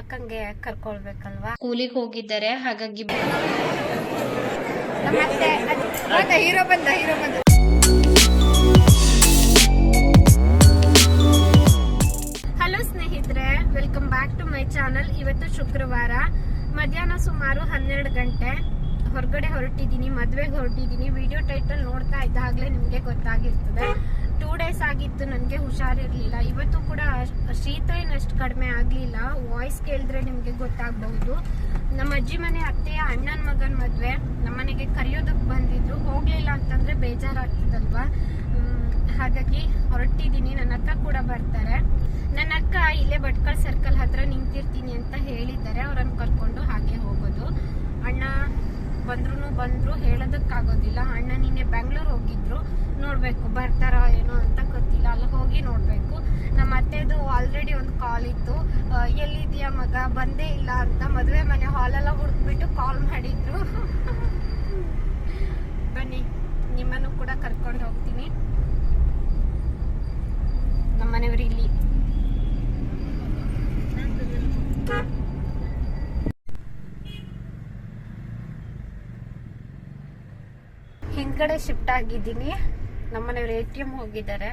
ಅಕ್ಕಂಗೆ ಕರ್ಕೊಳ್ಬೇಕಲ್ವಾ? ಕೂಲಿಗೆ ಹೋಗಿದ್ದಾರೆ ಹಾಗಾಗಿ ಹೀರೋ ಬಂದ ಹೀರೋ ಬಂದ. ಹಲೋ ಸ್ನೇಹಿತರೆ welcome back to my channel ಇವತ್ತು ಶುಕ್ರವಾರ ಮಧ್ಯಾಹ್ನ ಸುಮಾರು ಹನ್ನೆರಡು ಗಂಟೆ. ಹೊರಗಡೆ ಹೊರಟಿದ್ದೀನಿ ಮದ್ವೆಗೆ ಹೊರಟಿದ್ದೀನಿ. ವಿಡಿಯೋ ಟೈಟಲ್ ನೋಡ್ತಾ ಇದ್ದಾಗಲೇ ನಿಮಗೆ ಗೊತ್ತಾಗಿರ್ತದೆ. ಡೇಸ್ ಆಗಿತ್ತು, ನನಗೆ ಹುಷಾರಿರ್ಲಿಲ್ಲ. ಇವತ್ತು ಕೂಡ ಶೀತ ಏನಷ್ಟು ಕಡಿಮೆ ಆಗಲಿಲ್ಲ. ವಾಯ್ಸ್ ಕೇಳಿದ್ರೆ ನಿಮಗೆ ಗೊತ್ತಾಗಬಹುದು. ನಮ್ಮ ಅಜ್ಜಿ ಮನೆ ಅತ್ತೆಯ ಅಣ್ಣನ ಮಗನ ಮದ್ವೆ. ನಮ್ಮನೆಗೆ ಕರೆಯೋದಕ್ಕೆ ಬಂದಿದ್ರು. ಹೋಗ್ಲಿಲ್ಲ ಅಂತಂದ್ರೆ ಬೇಜಾರಾಗ್ತದಲ್ವಾ ಹಾಗಾಗಿ ಹೊರಟಿದ್ದೀನಿ ನನ್ನ ಅಕ್ಕ ಕೂಡ ಬರ್ತಾರೆ. ನನ್ನ ಅಕ್ಕ ಇಲ್ಲೇ ಭಟ್ಕಳ ಸರ್ಕಲ್ ಹತ್ರ ನಿಂತಿರ್ತೀನಿ ಅಂತ ಹೇಳಿದ್ದಾರೆ. ಅವ್ರನ್ನ ಕರ್ಕೊಂಡು ಹಾಗೆ ಹೋಗೋದು. ಅಣ್ಣ ಬಂದ್ರು ಬಂದ್ರು, ಹೇಳೋದಕ್ಕಾಗೋದಿಲ್ಲ. ಅಣ್ಣ ನಿನ್ನೆ ಬೆಂಗಳೂರು ಹೋಗಿದ್ರು. ನೋಡ್ಬೇಕು, ಬರ್ತಾರಾ ಏನೋ ಅಂತ ಗೊತ್ತಿಲ್ಲ. ಅಲ್ಲಿ ಹೋಗಿ ನೋಡ್ಬೇಕು. ನಮ್ಮ ಅತ್ತೆದು ಆಲ್ರೆಡಿ ಒಂದು ಕಾಲ್ ಇತ್ತು. ಎಲ್ಲಿದ್ಯ ಮಗ? ಬಂದೇ ಇಲ್ಲ ಅಂತ. ಮದುವೆ ಮನೆ ಹಾಲೆಲ್ಲ ಹುಡುಕ್ಬಿಟ್ಟು ಕಾಲ್ ಮಾಡಿದ್ರು. ಬನ್ನಿ, ನಿಮ್ಮನ್ನು ಕೂಡ ಕರ್ಕೊಂಡು ಹೋಗ್ತೀನಿ. ನಮ್ಮನೆಯವರು ಇಲ್ಲಿ. ಹಿಂದ್ಗಡೆ ಶಿಫ್ಟ್ ಆಗಿದ್ದೀನಿ. ನಮ್ಮನೆಯವ್ರು ಎ ಟಿ ಎಂ ಹೋಗಿದ್ದಾರೆ.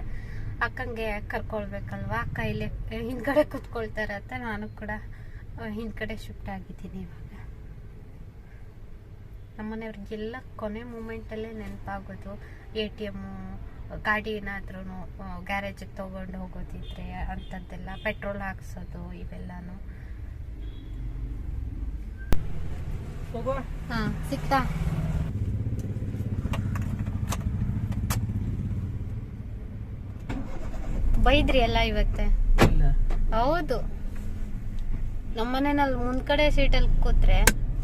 ಅಕ್ಕಂಗೆ ಕರ್ಕೊಳ್ಬೇಕಲ್ವಾ? ಅಕ್ಕ ಇಲ್ಲೇ ಹಿಂದ್ಗಡೆ ಕುತ್ಕೊಳ್ತಾರೆ ಅಂತ ನಾನು ಕೂಡ ಹಿಂದ್ಗಡೆ ಶಿಫ್ಟ್ ಆಗಿದ್ದೀನಿ ಇವಾಗ. ನಮ್ಮನೆಯವ್ರಿಗೆಲ್ಲ ಕೊನೆ ಮೂಮೆಂಟಲ್ಲೇ ನೆನಪಾಗೋದು. ಎ ಟಿ ಎಮ್ಮು ಗಾಡಿ ಏನಾದ್ರೂ ಗ್ಯಾರೇಜಿಗೆ ತೊಗೊಂಡು ಹೋಗೋದಿದ್ರೆ ಅಂಥದ್ದೆಲ್ಲ ಪೆಟ್ರೋಲ್ ಹಾಕ್ಸೋದು ಇವೆಲ್ಲಾನು. ಹಾಂ ಸಿಕ್ತಾ ಬೈದ್ರಿ ಅಲ್ಲ ಇವತ್ತೆ? ಹೌದು. ನಮ್ಮನೇನಲ್ಲಿ ಮುಂದ್ಗಡೆ ಸೀಟಲ್ಲಿ ಕೂತ್ರೆ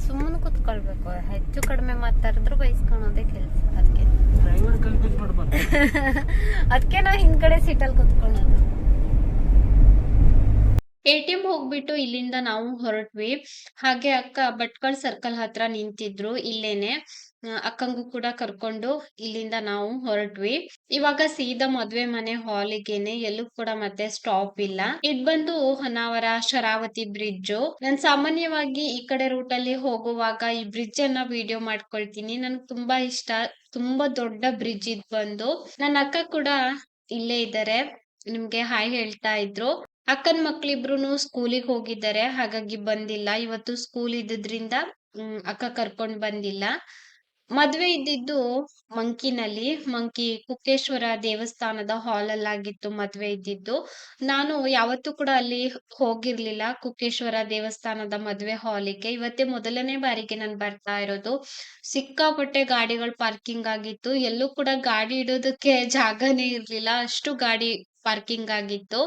ಸುಮ್ಮನೆ ಕೂತ್ಕೊಳ್ಬೇಕು. ಹೆಚ್ಚು ಕಡಿಮೆ ಮಾತಾಡಿದ್ರು ಬೈಸ್ಕೊಳೋದೇ ಕೆಲಸ. ಅದಕ್ಕೆ ಡ್ರೈವರ್ ಕನ್ಫ್ಯೂಸ್ ಹಿಂದ್ ಅದಕ್ಕೆ ನಾವು ಹಿಂದ್ಗಡೆ ಸೀಟಲ್ಲಿ ಕೂತ್ಕೊಳ್ಳೋದು. ಎ ಟಿ ಎಂ ಹೋಗ್ಬಿಟ್ಟು ಇಲ್ಲಿಂದ ನಾವು ಹೊರಟ್ವಿ. ಹಾಗೆ ಅಕ್ಕ ಭಟ್ಕಳ್ ಸರ್ಕಲ್ ಹತ್ರ ನಿಂತಿದ್ರು ಇಲ್ಲೇನೆ. ಅಕ್ಕಂಗೂ ಕೂಡ ಕರ್ಕೊಂಡು ಇಲ್ಲಿಂದ ನಾವು ಹೊರಟ್ವಿ. ಇವಾಗ ಸೀದಾ ಮದ್ವೆ ಮನೆ ಹಾಲಿಗೇನೆ ಎಲ್ಲೂ ಕೂಡ ಮತ್ತೆ ಸ್ಟಾಪ್ ಇಲ್ಲ. ಇದ್ ಬಂದು ಹೊನ್ನಾವರ, ಶರಾವತಿ ಬ್ರಿಡ್ಜ್ ನಾನ್ ಸಾಮಾನ್ಯವಾಗಿ ಈ ಕಡೆ ರೂಟ್ ಅಲ್ಲಿ ಹೋಗುವಾಗ ಈ ಬ್ರಿಡ್ಜ್ ಅನ್ನ ವಿಡಿಯೋ ಮಾಡ್ಕೊಳ್ತೀನಿ. ನನ್ಗೆ ತುಂಬಾ ಇಷ್ಟ. ತುಂಬಾ ದೊಡ್ಡ ಬ್ರಿಡ್ಜ್ ಇದ್ ಬಂದು. ನನ್ನ ಅಕ್ಕ ಕೂಡ ಇಲ್ಲೇ ಇದ್ದಾರೆ ನಿಮ್ಗೆ ಹಾಯ್ ಹೇಳ್ತಾ ಇದ್ರು. ಅಕ್ಕನ ಮಕ್ಳಿಬ್ರು ಸ್ಕೂಲಿಗೆ ಹೋಗಿದ್ದಾರೆ. ಹಾಗಾಗಿ ಬಂದಿಲ್ಲ. ಇವತ್ತು ಸ್ಕೂಲ್ ಇದ್ದಿದ್ರಿಂದ ಅಕ್ಕ ಕರ್ಕೊಂಡ್ ಬಂದಿಲ್ಲ. ಮದ್ವೆ ಇದ್ದಿದ್ದು ಮಂಕಿನಲ್ಲಿ. ಮಂಕಿ ಕುಕ್ಕೇಶ್ವರ ದೇವಸ್ಥಾನದ ಹಾಲ್ ಅಲ್ಲಾಗಿತ್ತು ಮದ್ವೆ ಇದ್ದಿದ್ದು. ನಾನು ಯಾವತ್ತೂ ಕೂಡ ಅಲ್ಲಿ ಹೋಗಿರ್ಲಿಲ್ಲ ಕುಕ್ಕೇಶ್ವರ ದೇವಸ್ಥಾನದ ಮದ್ವೆ ಹಾಲಿಗೆ ಇವತ್ತೇ ಮೊದಲನೇ ಬಾರಿಗೆ ನಾನು ಬರ್ತಾ ಇರೋದು. ಸಿಕ್ಕಾಪಟ್ಟೆ ಗಾಡಿಗಳು ಪಾರ್ಕಿಂಗ್ ಆಗಿತ್ತು. ಎಲ್ಲೂ ಕೂಡ ಗಾಡಿ ಇಡೋದಕ್ಕೆ ಜಾಗನೇ ಇರ್ಲಿಲ್ಲ. ಅಷ್ಟು ಗಾಡಿ ಪಾರ್ಕಿಂಗ್ ಆಗಿತ್ತು.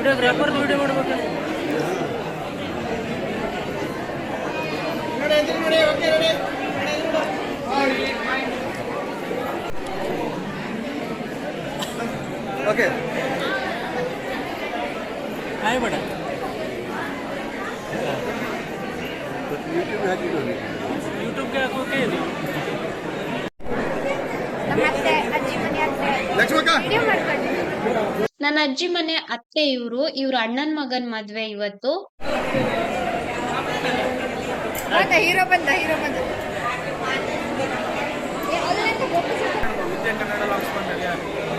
ವಿಡಿಯೋಗ್ರಾಫರ್ದು ವಿಡಿಯೋ ಮಾಡ್ಬೇಕಲ್ಲ ಓಕೆ ಹಾಯ್ ಬೇಡ ಯೂಟ್ಯೂಬ್ ಹಾಕಿದ್ದು ಯೂಟ್ಯೂಬ್ಗೆ ಹಾಕೋಕೆ ನನ್ನ ಅಜ್ಜಿ ಮನೆ ಅತ್ತೆ ಇವ್ರು ಇವ್ರ ಅಣ್ಣನ್ ಮಗನ್ ಮದ್ವೆ ಇವತ್ತು. ಹೀರೋ ಬಂದ ಹೀರೋ ಬಂದ.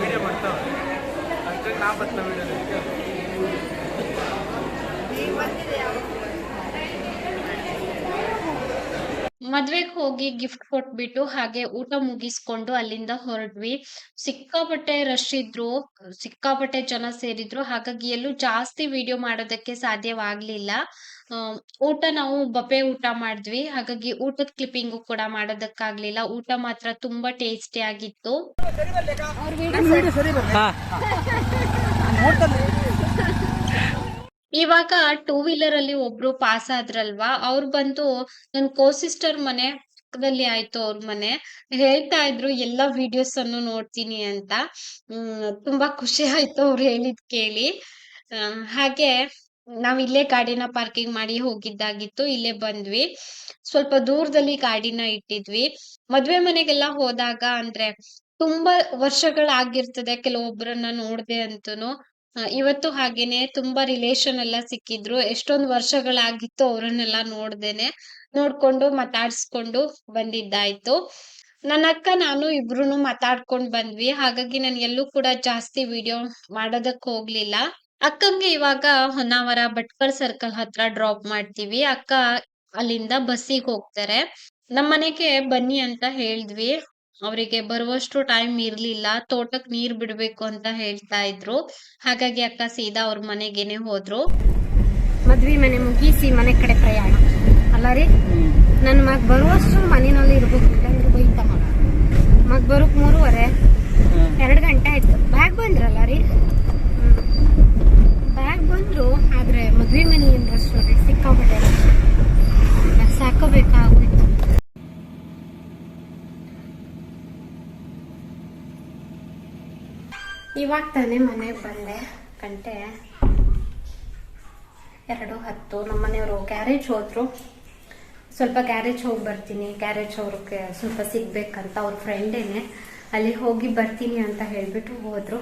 ವಿಡಿಯೋ ನಾ ಬರ್ತಾ ವಿಡಿಯೋ. ಮದ್ವೆಗ್ ಹೋಗಿ ಗಿಫ್ಟ್ ಕೊಟ್ಬಿಟ್ಟು ಹಾಗೆ ಊಟ ಮುಗಿಸ್ಕೊಂಡು ಅಲ್ಲಿಂದ ಹೊರಡ್ವಿ ಸಿಕ್ಕಾಪಟ್ಟೆ ರಶ್ ಇದ್ರು ಸಿಕ್ಕಾಪಟ್ಟೆ ಜನ ಸೇರಿದ್ರು. ಹಾಗಾಗಿ ಎಲ್ಲೂ ಜಾಸ್ತಿ ವಿಡಿಯೋ ಮಾಡೋದಕ್ಕೆ ಸಾಧ್ಯವಾಗ್ಲಿಲ್ಲ. ಊಟ ನಾವು ಬಪೆ ಊಟ ಮಾಡಿದ್ವಿ. ಹಾಗಾಗಿ ಊಟದ ಕ್ಲಿಪ್ಪಿಂಗು ಕೂಡ ಮಾಡೋದಕ್ಕಾಗ್ಲಿಲ್ಲ. ಊಟ ಮಾತ್ರ ತುಂಬಾ ಟೇಸ್ಟಿ ಆಗಿತ್ತು. ಇವಾಗ ಟೂ ವೀಲರ್ ಅಲ್ಲಿ ಒಬ್ರು ಪಾಸ್ ಆದ್ರಲ್ವಾ, ಅವ್ರು ಬಂದು ನನ್ ಕೋ ಸಿಸ್ಟರ್ ಮನೆ ಪಕ್ಕದಲ್ಲಿ ಆಯ್ತು ಅವ್ರ ಮನೆ, ಹೇಳ್ತಾ ಇದ್ರು, ಎಲ್ಲಾ ವಿಡಿಯೋಸ್ ಅನ್ನು ನೋಡ್ತೀನಿ ಅಂತ. ಹ್ಮ್, ತುಂಬಾ ಖುಷಿ ಆಯ್ತು ಅವ್ರು ಹೇಳಿದ್ ಕೇಳಿ. ಹಾಗೆ ನಾವ್ ಇಲ್ಲೇ ಗಾಡಿನ ಪಾರ್ಕಿಂಗ್ ಮಾಡಿ ಹೋಗಿದ್ದಾಗಿತ್ತು, ಇಲ್ಲೇ ಬಂದ್ವಿ. ಸ್ವಲ್ಪ ದೂರದಲ್ಲಿ ಗಾಡಿನ ಇಟ್ಟಿದ್ವಿ. ಮದ್ವೆ ಮನೆಗೆಲ್ಲ ಹೋದಾಗ ಅಂದ್ರೆ ತುಂಬಾ ವರ್ಷಗಳಾಗಿರ್ತದೆ ಕೆಲವೊಬ್ಬರನ್ನ ನೋಡ್ದೆ ಅಂತನು. ಇವತ್ತು ಹಾಗೇನೆ ತುಂಬಾ ರಿಲೇಶನ್ ಎಲ್ಲ ಸಿಕ್ಕಿದ್ರು. ಎಷ್ಟೊಂದ್ ವರ್ಷಗಳಾಗಿತ್ತು ಅವರನ್ನೆಲ್ಲ ನೋಡ್ದೇನೆ, ನೋಡ್ಕೊಂಡು ಮಾತಾಡ್ಸ್ಕೊಂಡು ಬಂದಿದ್ದಾಯ್ತು. ನನ್ನ ಅಕ್ಕ, ನಾನು ಇಬ್ರುನು ಮಾತಾಡ್ಕೊಂಡ್ ಬಂದ್ವಿ. ಹಾಗಾಗಿ ನಾನು ಎಲ್ಲೂ ಕೂಡ ಜಾಸ್ತಿ ವಿಡಿಯೋ ಮಾಡೋದಕ್ ಹೋಗ್ಲಿಲ್ಲ. ಅಕ್ಕಂಗೆ ಇವಾಗ ಹೊನ್ನಾವರ ಭಟ್ಕರ್ ಸರ್ಕಲ್ ಹತ್ರ ಡ್ರಾಪ್ ಮಾಡ್ತೀವಿ. ಅಕ್ಕ ಅಲ್ಲಿಂದ ಬಸ್ಸಿಗೆ ಹೋಗ್ತಾರೆ. ನಮ್ಮನೆಗೆ ಬನ್ನಿ ಅಂತ ಹೇಳಿದ್ವಿ. ಅವರಿಗೆ ಬರುವಷ್ಟು ಟೈಮ್ ಇರ್ಲಿಲ್ಲ ತೋಟಕ್ ನೀರ್ ಬಿಡ್ಬೇಕು ಅಂತ ಹೇಳ್ತಾ ಇದ್ರು. ಹಾಗಾಗಿ ಅಕ್ಕ ಸೀದಾ ಅವ್ರ ಮನೆಗೆನೆ ಹೋದ್ರು. ಮದ್ವಿ ಮನೆ ಮುಗಿಸಿ ಮನೆ ಕಡೆ ಪ್ರಯಾಣ. ಅಲ್ಲ ರೀ? ನನ್ನ ಮಗ ಬರುವಷ್ಟು ಮನೆಯಲ್ಲಿ ಇರ್ಬೇಕು ಇಲ್ಲಾಂದ್ರೆ ಬೈತ ಮಗ ಮಗ ಬರೋಕ್ ಮೂರುವರೆ ಎರಡು ಗಂಟೆ ಆಯ್ತು ಬ್ಯಾಗ್ ಬಂದ್ರಲ್ಲ ರೀ ಬ್ಯಾಗ್ ಬಂದ್ರು ಆದ್ರೆ ಮದ್ವೆ ಮನೆ ಏನ್ ರಶ್ ರೀ ಸಿಕ್ಕಾಪಟ್ಟೆ rush. ಸಾಕೋಬೇಕಾಗೋಯ್ತು ಇವಾಗ ತಾನೇ ಮನೆಗೆ ಬಂದೆ. ಗಂಟೆ ಎರಡು ಹತ್ತು. ನಮ್ಮ ಮನೆಯವರು ಗ್ಯಾರೇಜ್ ಹೋದರು. ಸ್ವಲ್ಪ ಗ್ಯಾರೇಜ್ ಹೋಗಿ ಬರ್ತೀನಿ. ಗ್ಯಾರೇಜ್ ಅವ್ರಿಗೆ ಸ್ವಲ್ಪ ಸಿಗಬೇಕಂತ ಅವ್ರ ಫ್ರೆಂಡೇನೆ ಅಲ್ಲಿ ಹೋಗಿ ಬರ್ತೀನಿ ಅಂತ ಹೇಳಿಬಿಟ್ಟು ಹೋದರು.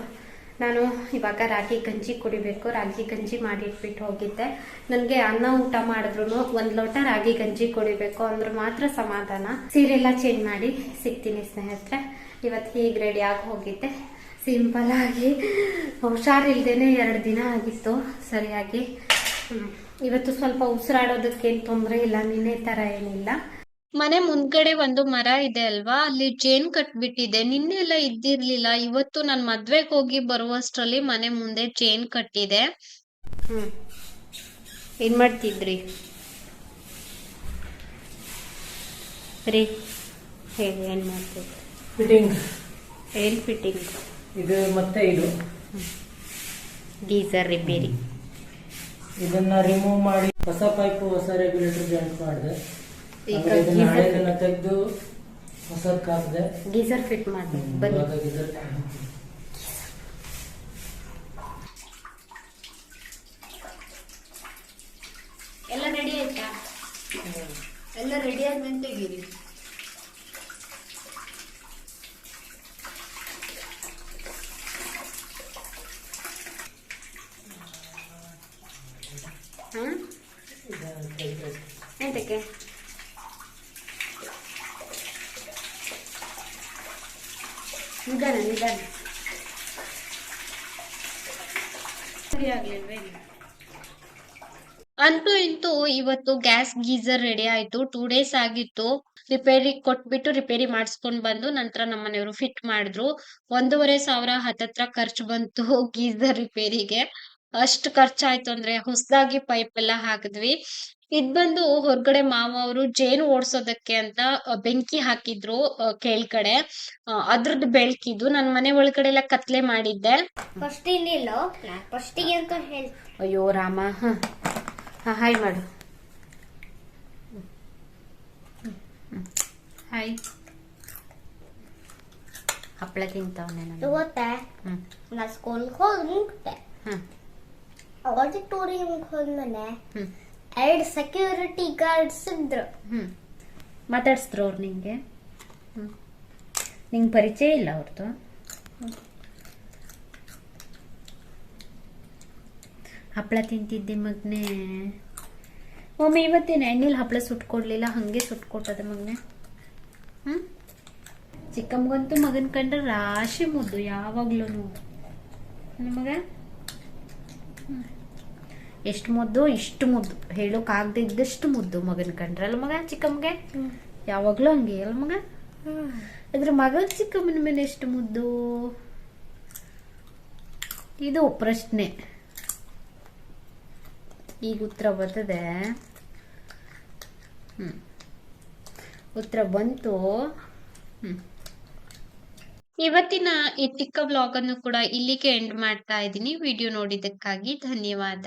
ನಾನು ಇವಾಗ ರಾಗಿ ಗಂಜಿ ಕುಡಿಬೇಕು. ರಾಗಿ ಗಂಜಿ ಮಾಡಿ ಇಟ್ಬಿಟ್ಟು ಹೋಗಿದ್ದೆ. ನನಗೆ ಅನ್ನ ಊಟ ಮಾಡಿದ್ರು ಒಂದು ಲೋಟ ರಾಗಿ ಗಂಜಿ ಕುಡಿಬೇಕು ಅಂದ್ರೆ ಮಾತ್ರ ಸಮಾಧಾನ. ಸೀರೆ ಎಲ್ಲ ಚೇಂಜ್ ಮಾಡಿ ಸಿಗ್ತೀನಿ ಸ್ನೇಹಿತರೆ. ಇವತ್ತು ಹೀಗೆ ರೆಡಿ ಆಗಿ ಹೋಗಿದ್ದೆ. ಸಿಂಪಲ್ ಆಗಿ ಹುಷಾರಿಲ್ದೇನೆ ಎರಡು ದಿನ ಆಗಿತ್ತು ಸರಿಯಾಗಿ. ಹ್ಮ್. ಇವತ್ತು ಸ್ವಲ್ಪ ಉಸಿರಾಡೋದಕ್ಕೇನು ತೊಂದರೆ ಇಲ್ಲ ನಿನ್ನೆ ತರ ಏನಿಲ್ಲ. ಮನೆ ಮುಂದ್ಗಡೆ ಒಂದು ಮರ ಇದೆ ಅಲ್ವಾ? ಅಲ್ಲಿ ಜೇನ್ ಕಟ್ಬಿಟ್ಟಿದೆ. ನಿನ್ನೆ ಎಲ್ಲ ಇದ್ದಿರ್ಲಿಲ್ಲ. ಇವತ್ತು ನಾನು ಮದ್ವೆಗೆ ಹೋಗಿ ಬರುವಷ್ಟರಲ್ಲಿ ಮನೆ ಮುಂದೆ ಜೇನ್ ಕಟ್ಟಿದೆ. ಹ್ಮ್. ಏನ್ ಮಾಡ್ತಿದ್ರಿ? ರೀ ಹೇಳಿ ಏನ್ ಮಾಡ್ತಿದ್ರಿ? ಫಿಟ್ಟಿಂಗ್. ಏನ್ ಫಿಟ್ಟಿಂಗ್? ಇದು ಮತ್ತೆ ಇದು. Geyser repair. ಇದನ್ನ ರಿಮೂವ್ ಮಾಡಿ ಹೊಸ ಪೈಪ್ ಹೊಸ ರೆಗ್ಯುಲೇಟರ್ ಜಾಯಿಂಟ್ ಮಾಡಿದೆ. ಇದನ್ನ ತೆಗೆದು ಹೊಸ ಹಾಕಿದೆ. ಗೀಸರ್ ಫಿಟ್ ಮಾಡಿ ಬನ್ನಿ. ಎಲ್ಲ ರೆಡಿ ಆಯ್ತಾ? ಎಲ್ಲ ರೆಡಿ ಆದ್ಮೇಲೆ ತೆಗೀರಿ ಹ್ಮ್ ಇದನ್ನ ತೆಗ್ದು ಎಂತಕ್ಕೆ ನಿಧಾನ ನಿಧಾನ. ಅಂತೂ ಇಂತೂ ಇವತ್ತು ಗ್ಯಾಸ್ ಗೀಸರ್ ರೆಡಿ ಆಯ್ತು. ಟೂ ಡೇಸ್ ಆಗಿತ್ತು. ರಿಪೇರಿ ಕೊಟ್ಬಿಟ್ಟು ರಿಪೇರಿ ಮಾಡಿಸ್ಕೊಂಡ್ ಬಂದು ನಂತರ ನಮ್ಮ ಮನೆಯವರು ಫಿಟ್ ಮಾಡಿದ್ರು. ಒಂದೂವರೆ ಸಾವಿರ ಹತ್ತತ್ರ ಖರ್ಚು ಬಂತು ಗೀಸರ್ ರಿಪೇರಿಗೆ ಅಷ್ಟು ಖರ್ಚಾಯ್ತು ಅಂದ್ರೆ ಹೊಸದಾಗಿ ಪೈಪ್ ಎಲ್ಲ ಹಾಕಿದ್ವಿ. ಇದ್ ಬಂದು ಹೊರಗಡೆ ಮಾವ ಅವರು ಜೇನು ಓಡ್ಸೋದಕ್ಕೆ ಅಂತ ಬೆಂಕಿ ಹಾಕಿದ್ರು ಕೇಳ್ಕಡೆ ಕೆಳ್ಗಡೆ. ಅದ್ರದ್ದು ಬೆಳಕಿದ್ದು ನನ್ ಮನೆ ಒಳಗಡೆ ಎಲ್ಲ ಕತ್ಲೆ ಮಾಡಿದ್ದೆ. ಫಸ್ಟ್ ಇಲ್ಲ ಫಸ್ಟಿಗೆ ಅಂತ ಹೇಳಿ ಅಯ್ಯೋ ರಾಮ. ಹ. ಹಾಯ್ ಮಾಡು. ಹಾಯ್. ಹಪ್ಪಳ ತಿಂತಾವನೆ ನಾನು. ಗೊತ್ತಾ ಹ್ಮ್. ನಾ ಸ್ಕೂಲ್ಗೆ ಹೋಗಿ ಮುಗ್ದೆ ಹ್ಮ್. ಅವಾಗ ಟೂರಿಗೆ ಹೋದ್ಮೇಲೆ ಹ್ಮ್. ಎರಡು ಸೆಕ್ಯೂರಿಟಿ ಗಾರ್ಡ್ಸ್ ಇದ್ರು. ಹ್ಞೂ ಮಾತಾಡಿಸಿದ್ರು ಅವ್ರು ನಿಮಗೆ ಹ್ಞೂ ನಿಂಗೆ ಪರಿಚಯ ಇಲ್ಲ ಅವ್ರದ್ದು ಹಪ್ಪಳ ತಿಂತಿದ್ದೆ ಮಗನೇ. ಮಮ್ಮಿ ಇವತ್ತೇನು ಎಣ್ಣೆಲಿ ಹಪ್ಪಳ ಸುಟ್ಕೊಡ್ಲಿಲ್ಲ ಹಾಗೆ ಸುಟ್ಕೊಟ್ಟದೆ ಮಗನೇ. ಹ್ಞೂ ಚಿಕ್ಕಮ್ಮಗಂತೂ ಮಗನ ಕಂಡ್ರೆ ರಾಶಿ ಮುದ್ದು ಯಾವಾಗ್ಲೂ ನಮಗ? ಎಷ್ಟು ಮುದ್ದು ಇಷ್ಟು ಮುದ್ದು. ಹೇಳೋಕ್ಕಾಗದಿದ್ದಷ್ಟು ಮುದ್ದು ಮಗನ ಕಂಡ್ರಲ್ಲ ಮಗ ಚಿಕ್ಕಮ್ಮಗೆ? ಯಾವಾಗಲೂ ಹಂಗೆ ಅಲ್ಲ ಮಗ? ಅದ್ರ ಮಗನ್ ಚಿಕ್ಕಮ್ಮನ ಮೇಲೆ ಎಷ್ಟು ಮುದ್ದು? ಇದು ಪ್ರಶ್ನೆ. ಈಗ ಉತ್ತರ ಬರ್ತದೆ. ಹ್ಮ್. ಉತ್ತರ ಬಂತು. ಹ್ಮ್. ಇವತ್ತಿನ ಈ ಚಿಕ್ಕ ವ್ಲಾಗ್ ಅನ್ನು ಕೂಡ ಇಲ್ಲಿಗೆ ಎಂಡ್ ಮಾಡ್ತಾ ಇದ್ದೀನಿ. ವಿಡಿಯೋ ನೋಡಿದ್ದಕ್ಕಾಗಿ ಧನ್ಯವಾದ.